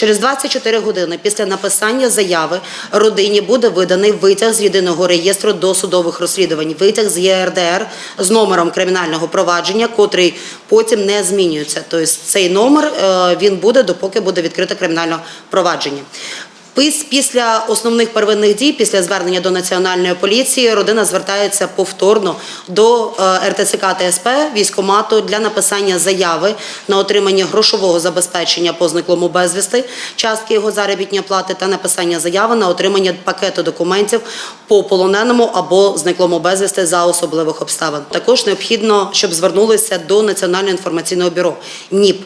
Через 24 години після написання заяви родині буде виданий витяг з єдиного реєстру досудових розслідувань, витяг з ЄРДР з номером кримінального провадження, котрий потім не змінюється. Тобто цей номер е, він буде, допоки буде відкрите кримінальне провадження. Пис- Після основних первинних дій, після звернення до національної поліції, родина звертається повторно до е, РТЦК ТСП військомату для написання заяви на отримання грошового забезпечення по зниклому безвісти, частки його заробітної плати та написання заяви на отримання пакету документів по полоненому або зниклому безвісти за особливих обставин. Також необхідно, щоб звернулися до Національного інформаційного бюро НІП.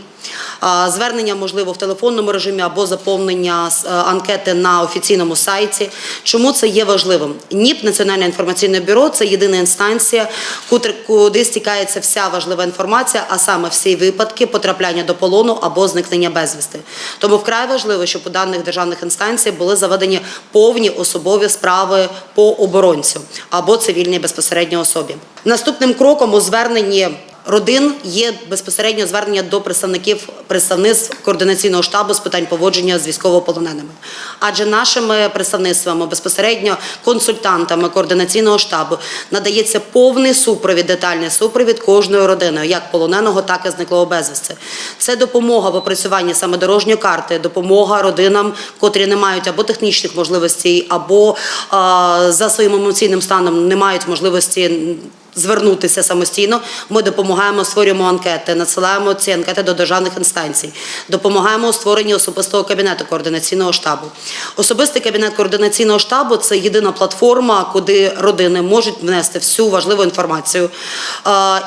Звернення можливо в телефонному режимі або заповнення е, анкети на офіційному сайті. Чому це є важливим? НІП Національне інформаційне бюро це єдина інстанція, куди стікається вся важлива інформація, а саме всі випадки потрапляння до полону або зникнення безвісти. Тому вкрай важливо, щоб у даних державних інстанцій були заведені повні особові справи по оборонцю або цивільній безпосередньо особі. Наступним кроком у зверненні родин є безпосередньо звернення до представників представництв координаційного штабу з питань поводження з військовополоненими. Адже нашими представництвами, безпосередньо консультантами координаційного штабу надається повний супровід, детальний супровід кожною родиною, як полоненого, так і зниклого безвісти. Це допомога в опрацюванні саме дорожньої карти, допомога родинам, котрі не мають або технічних можливостей, або а, за своїм емоційним станом не мають можливості звернутися самостійно. Ми допомагаємо, створюємо анкети, надсилаємо ці анкети до державних інстанцій, допомагаємо у створенні особистого кабінету координаційного штабу. Особистий кабінет координаційного штабу це єдина платформа, куди родини можуть внести всю важливу інформацію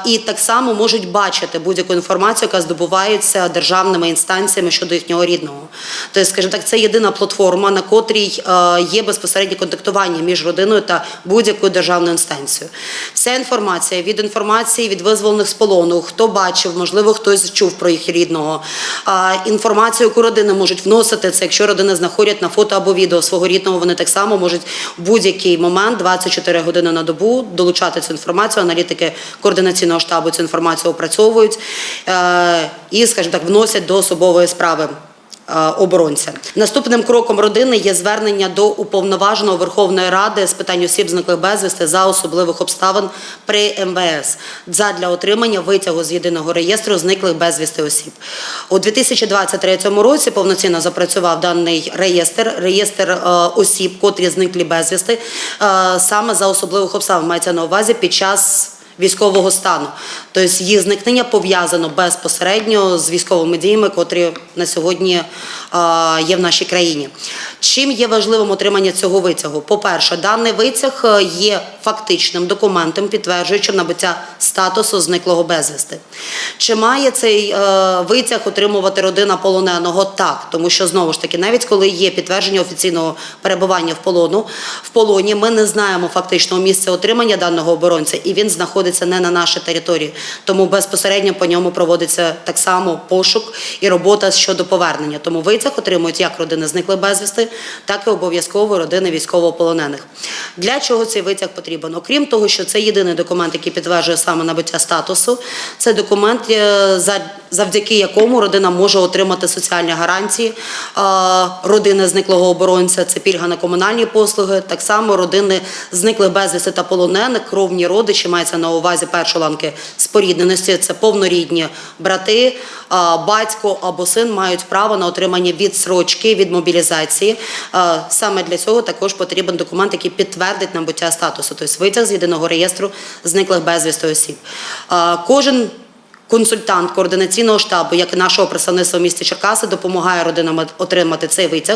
і так само можуть бачити будь-яку інформацію, яка здобувається державними інстанціями щодо їхнього рідного. Тобто, скажімо так, це єдина платформа, на котрій є безпосереднє контактування між родиною та будь-якою державною інстанцією. Вся інформація від інформації від визволених з полону, хто бачив, можливо, хтось чув про їх рідного. Інформацію, яку родини можуть вносити, це якщо родини знаходять на фото або відео свого рідного, вони так само можуть в будь-який момент, 24 години на добу, долучати цю інформацію. Аналітики координаційного штабу цю інформацію опрацьовують е, і, скажімо так, вносять до особової справи оборонця. Наступним кроком родини є звернення до уповноваженого Верховної Ради з питань осіб зниклих безвісти за особливих обставин при МВС задля отримання витягу з єдиного реєстру зниклих безвісти осіб. У 2023 році повноцінно запрацював даний реєстр, реєстр е, осіб, котрі зниклі безвісти, е, саме за особливих обставин мається на увазі під час військового стану. Тобто їх зникнення пов'язано безпосередньо з військовими діями, котрі на сьогодні є в нашій країні. Чим є важливим отримання цього витягу? По-перше, даний витяг е, є фактичним документом, підтверджуючим набуття статусу зниклого безвісти. Чи має цей е, витяг отримувати родина полоненого? Так, тому що знову ж таки, навіть коли є підтвердження офіційного перебування в полону, в полоні ми не знаємо фактичного місця отримання даного оборонця, і він знаходиться не на нашій території. Тому безпосередньо по ньому проводиться так само пошук і робота щодо повернення. Тому витяг отримують як родини зниклих безвісти, так і обов'язково родини військовополонених. Для чого цей витяг потрібен? Окрім того, що це єдиний документ, який підтверджує саме набуття статусу, це документ, е, за- завдяки якому родина може отримати соціальні гарантії родини зниклого оборонця, це пільга на комунальні послуги, так само родини зниклих безвісти та полонених, кровні родичі, мається на увазі першої ланки спорідненості, це повнорідні брати, батько або син мають право на отримання відсрочки від мобілізації. Саме для цього також потрібен документ, який підтвердить набуття статусу, тобто витяг з єдиного реєстру зниклих безвісти осіб. Кожен консультант координаційного штабу, як і нашого представництва в місті Черкаси, допомагає родинам отримати цей витяг.